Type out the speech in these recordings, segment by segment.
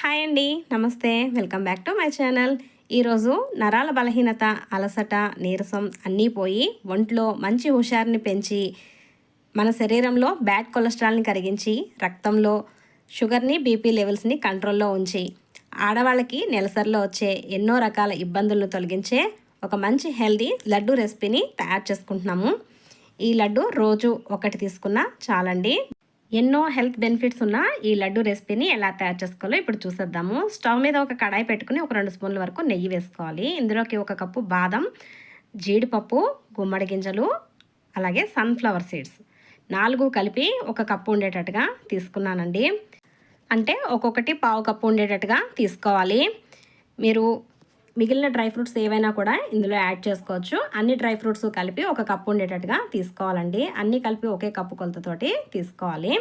Hi అండి నమస్తే. Welcome back to my channel. ఈరోజు నరాల బలహీనత అలసట నీరసం అన్నీ పోయి ఒంట్లో మంచి హుషారుని పెంచి మన శరీరంలో బ్యాడ్ కొలెస్ట్రాల్ని కరిగించి రక్తంలో షుగర్ని బీపీ లెవెల్స్ని కంట్రోల్లో ఉంచి ఆడవాళ్ళకి నెలసరిలో వచ్చే ఎన్నో రకాల ఇబ్బందులను తొలగించే ఒక మంచి హెల్దీ లడ్డు రెసిపీని తయారు చేసుకుంటున్నాము. ఈ లడ్డు రోజు ఒకటి తీసుకున్నా చాలండి. ఎన్నో హెల్త్ బెనిఫిట్స్ ఉన్న ఈ లడ్డు రెసిపీని ఎలా తయారు చేసుకోవాలో ఇప్పుడు చూసేద్దాము. స్టవ్ మీద ఒక కడాయి పెట్టుకుని ఒక రెండు స్పూన్ల వరకు నెయ్యి వేసుకోవాలి. ఇందులోకి ఒక కప్పు బాదం జీడిపప్పు గుమ్మడి గింజలు అలాగే సన్ఫ్లవర్ సీడ్స్ నాలుగు కలిపి ఒక కప్పు ఉండేటట్టుగా తీసుకున్నానండి. అంటే ఒక్కొక్కటి పావు కప్పు ఉండేటట్టుగా తీసుకోవాలి. మీరు మిగిలిన డ్రై ఫ్రూట్స్ ఏవైనా కూడా ఇందులో యాడ్ చేసుకోవచ్చు. అన్ని డ్రై ఫ్రూట్స్ కలిపి ఒక కప్పు ఉండేటట్టుగా తీసుకోవాలండి. అన్నీ కలిపి ఒకే కప్పు కొలతతోటి తీసుకోవాలి.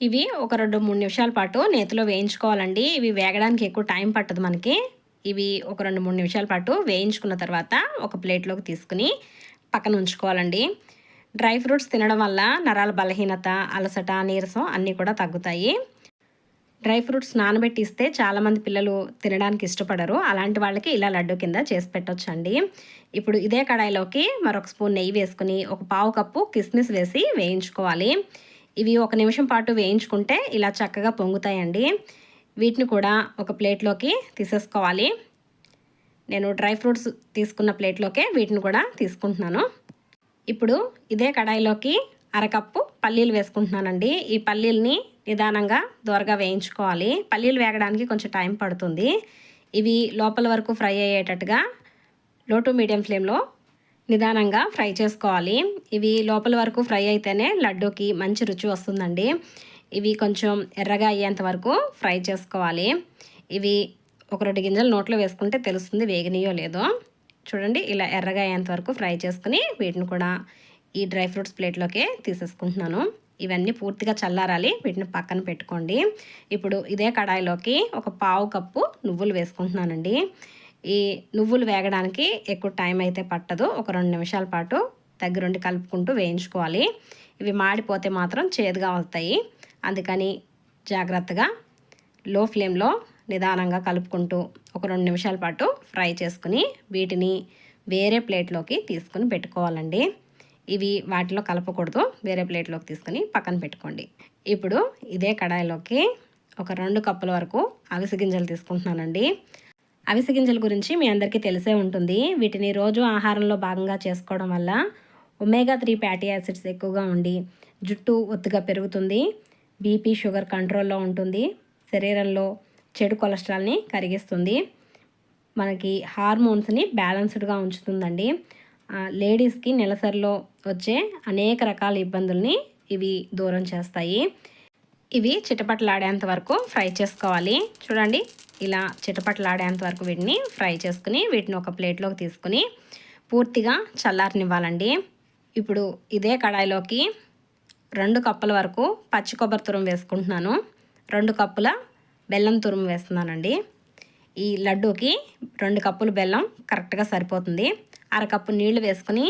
ఇవి ఒక రెండు మూడు నిమిషాల పాటు నేతిలో వేయించుకోవాలండి. ఇవి వేగడానికి ఎక్కువ టైం పట్టదు మనకి. ఇవి ఒక రెండు మూడు నిమిషాల పాటు వేయించుకున్న తర్వాత ఒక ప్లేట్లోకి తీసుకుని పక్కన ఉంచుకోవాలండి. డ్రై ఫ్రూట్స్ తినడం వల్ల నరాల బలహీనత అలసట నీరసం అన్నీ కూడా తగ్గుతాయి. డ్రై ఫ్రూట్స్ నానబెట్టి ఇస్తే చాలామంది పిల్లలు తినడానికి ఇష్టపడరు. అలాంటి వాళ్ళకి ఇలా లడ్డు కింద చేసి పెట్టొచ్చండి. ఇప్పుడు ఇదే కడాయిలోకి మరొక స్పూన్ నెయ్యి వేసుకుని ఒక పావు కప్పు కిస్మిస్ వేసి వేయించుకోవాలి. ఇవి ఒక నిమిషం పాటు వేయించుకుంటే ఇలా చక్కగా పొంగుతాయండి. వీటిని కూడా ఒక ప్లేట్లోకి తీసేసుకోవాలి. నేను డ్రై ఫ్రూట్స్ తీసుకున్న ప్లేట్లోకే వీటిని కూడా తీసుకుంటున్నాను. ఇప్పుడు ఇదే కడాయిలోకి అరకప్పు పల్లీలు వేసుకుంటున్నానండి. ఈ పల్లీల్ని నిదానంగా దూరగా వేయించుకోవాలి. పల్లీలు వేగడానికి కొంచెం టైం పడుతుంది. ఇవి లోపల వరకు ఫ్రై అయ్యేటట్టుగా లో టు మీడియం ఫ్లేమ్లో నిదానంగా ఫ్రై చేసుకోవాలి. ఇవి లోపల వరకు ఫ్రై అయితేనే లడ్డూకి మంచి రుచి వస్తుందండి. ఇవి కొంచెం ఎర్రగా అయ్యేంత వరకు ఫ్రై చేసుకోవాలి. ఇవి ఒక రెండు గింజలు నోట్లో వేసుకుంటే తెలుస్తుంది వేగినయో లేదో. చూడండి ఇలా ఎర్రగా అయ్యేంత వరకు ఫ్రై చేసుకుని వీటిని కూడా ఈ డ్రై ఫ్రూట్స్ ప్లేట్లోకే తీసేసుకుంటున్నాను. ఇవన్నీ పూర్తిగా చల్లారాలి. వీటిని పక్కన పెట్టుకోండి. ఇప్పుడు ఇదే కడాయిలోకి ఒక పావు కప్పు నువ్వులు వేసుకుంటున్నానండి. ఈ నువ్వులు వేగడానికి ఎక్కువ టైం అయితే పట్టదు. ఒక రెండు నిమిషాల పాటు దగ్గరుండి కలుపుకుంటూ వేయించుకోవాలి. ఇవి మాడిపోతే మాత్రం చేదుగా వస్తాయి. అందుకని జాగ్రత్తగా లో ఫ్లేమ్లో నిదానంగా కలుపుకుంటూ ఒక రెండు నిమిషాల పాటు ఫ్రై చేసుకుని వీటిని వేరే ప్లేట్లోకి తీసుకుని పెట్టుకోవాలండి. ఇవి వాటిలో కలపకూడదు. వేరే ప్లేట్లోకి తీసుకుని పక్కన పెట్టుకోండి. ఇప్పుడు ఇదే కడాయిలోకి ఒక రెండు కప్పుల వరకు అవిసె గింజలు తీసుకుంటున్నానండి. అవిసె గింజల గురించి మీ అందరికీ తెలిసే ఉంటుంది. వీటిని రోజు ఆహారంలో భాగంగా చేసుకోవడం వల్ల ఒమేగా త్రీ ఫ్యాటీ యాసిడ్స్ ఎక్కువగా ఉండి జుట్టు ఒత్తుగా పెరుగుతుంది. బీపీ షుగర్ కంట్రోల్లో ఉంటుంది. శరీరంలో చెడు కొలెస్ట్రాల్ని కరిగిస్తుంది. మనకి హార్మోన్స్ని బ్యాలెన్స్డ్గా ఉంచుతుందండి. లేడీస్కి నెలసరిలో వచ్చే అనేక రకాల ఇబ్బందుల్ని ఇవి దూరం చేస్తాయి. ఇవి చిటపటలాడేంత వరకు ఫ్రై చేసుకోవాలి. చూడండి ఇలా చిటపటలాడేంత వరకు వీటిని ఫ్రై చేసుకుని వీటిని ఒక ప్లేట్లోకి తీసుకుని పూర్తిగా చల్లారనివ్వాలండి. ఇప్పుడు ఇదే కడాయిలోకి రెండు కప్పుల వరకు పచ్చి కొబ్బరి తురుము వేసుకుంటున్నాను. రెండు కప్పుల బెల్లం తురుము వేస్తున్నానండి. ఈ లడ్డూకి రెండు కప్పులు బెల్లం కరెక్ట్గా సరిపోతుంది. అరకప్పు నీళ్ళు వేసుకుని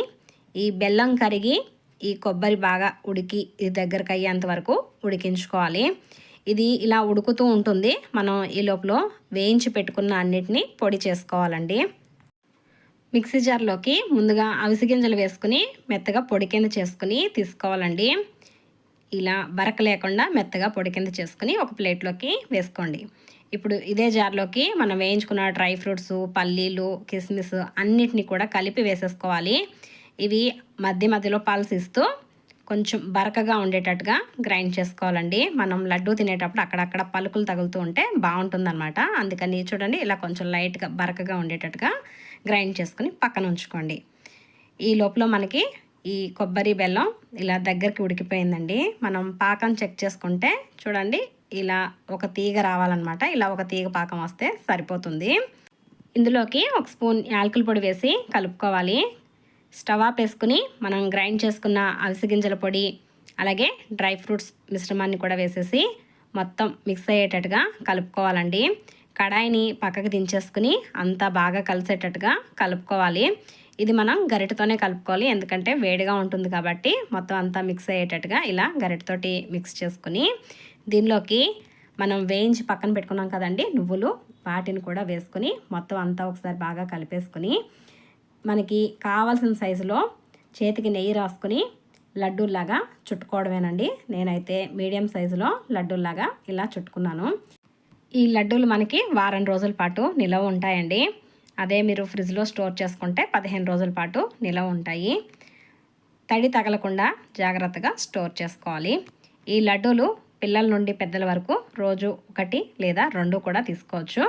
ఈ బెల్లం కరిగి ఈ కొబ్బరి బాగా ఉడికి ఇది దగ్గరకు అయ్యేంత వరకు ఉడికించుకోవాలి. ఇది ఇలా ఉడుకుతూ ఉంటుంది. మనం ఈ లోపల వేయించి పెట్టుకున్న అన్నిటిని పొడి చేసుకోవాలండి. మిక్సీ జార్లోకి ముందుగా అవిసి గింజలు వేసుకుని మెత్తగా పొడి కింద చేసుకుని తీసుకోవాలండి. ఇలా బరక లేకుండా మెత్తగా పొడి కింద చేసుకుని ఒక ప్లేట్లోకి వేసుకోండి. ఇప్పుడు ఇదే జార్లోకి మనం వేయించుకున్న డ్రై ఫ్రూట్స్ పల్లీలు కిస్మిస్ అన్నిటిని కూడా కలిపి వేసేసుకోవాలి. ఇవి మధ్య మధ్యలో పాలసిస్తూ ఇస్తూ కొంచెం బరకగా ఉండేటట్టుగా గ్రైండ్ చేసుకోవాలండి. మనం లడ్డు తినేటప్పుడు అక్కడక్కడ పలుకులు తగులుతూ ఉంటే బాగుంటుందన్నమాట. అందుకని చూడండి ఇలా కొంచెం లైట్గా బరకగా ఉండేటట్టుగా గ్రైండ్ చేసుకుని పక్కన ఉంచుకోండి. ఈ లోపల మనకి ఈ కొబ్బరి బెల్లం ఇలా దగ్గరికి ఉడికిపోయిందండి. మనం పాకం చెక్ చేసుకుంటే చూడండి ఇలా ఒక తీగ రావాలన్నమాట. ఇలా ఒక తీగ పాకం వస్తే సరిపోతుంది. ఇందులోకి ఒక స్పూన్ యాలకుల పొడి వేసి కలుపుకోవాలి. స్టవ్ ఆఫ్ వేసుకుని మనం గ్రైండ్ చేసుకున్న అవిసి గింజల పొడి అలాగే డ్రై ఫ్రూట్స్ మిశ్రమాన్ని కూడా వేసేసి మొత్తం మిక్స్ అయ్యేటట్టుగా కలుపుకోవాలండి. కడాయిని పక్కకు దించేసుకుని అంతా బాగా కలిసేటట్టుగా కలుపుకోవాలి. ఇది మనం గరిటతోనే కలుపుకోవాలి. ఎందుకంటే వేడిగా ఉంటుంది కాబట్టి మొత్తం అంతా మిక్స్ అయ్యేటట్టుగా ఇలా గరిటతోటి మిక్స్ చేసుకుని దీనిలోకి మనం వేయించి పక్కన పెట్టుకున్నాం కదండి నువ్వులు వాటిని కూడా వేసుకుని మొత్తం అంతా ఒకసారి బాగా కలిపేసుకుని మనకి కావాల్సిన సైజులో చేతికి నెయ్యి రాసుకుని లడ్డూల్లాగా చుట్టుకోవడమేనండి. నేనైతే మీడియం సైజులో లడ్డూల్లాగా ఇలా చుట్టుకున్నాను. ఈ లడ్డూలు మనకి వారం రోజుల పాటు నిలవ ఉంటాయండి. అదే మీరు ఫ్రిడ్జ్లో స్టోర్ చేసుకుంటే పదిహేను రోజుల పాటు నిలవ ఉంటాయి. తడి తగలకుండా జాగ్రత్తగా స్టోర్ చేసుకోవాలి. ఈ లడ్డూలు పిల్లల నుండి పెద్దల వరకు రోజు ఒకటి లేదా రెండు కూడా తీసుకోవచ్చు.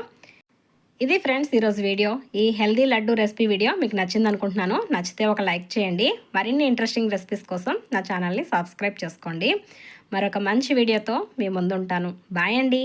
ఇది ఫ్రెండ్స్ ఈరోజు వీడియో. ఈ హెల్దీ లడ్డు రెసిపీ వీడియో మీకు నచ్చింది అనుకుంటున్నాను. నచ్చితే ఒక లైక్ చేయండి. మరిన్ని ఇంట్రెస్టింగ్ రెసిపీస్ కోసం నా ఛానల్ని సబ్స్క్రైబ్ చేసుకోండి. మరొక మంచి వీడియోతో మీ ముందుంటాను. బాయ్ అండి.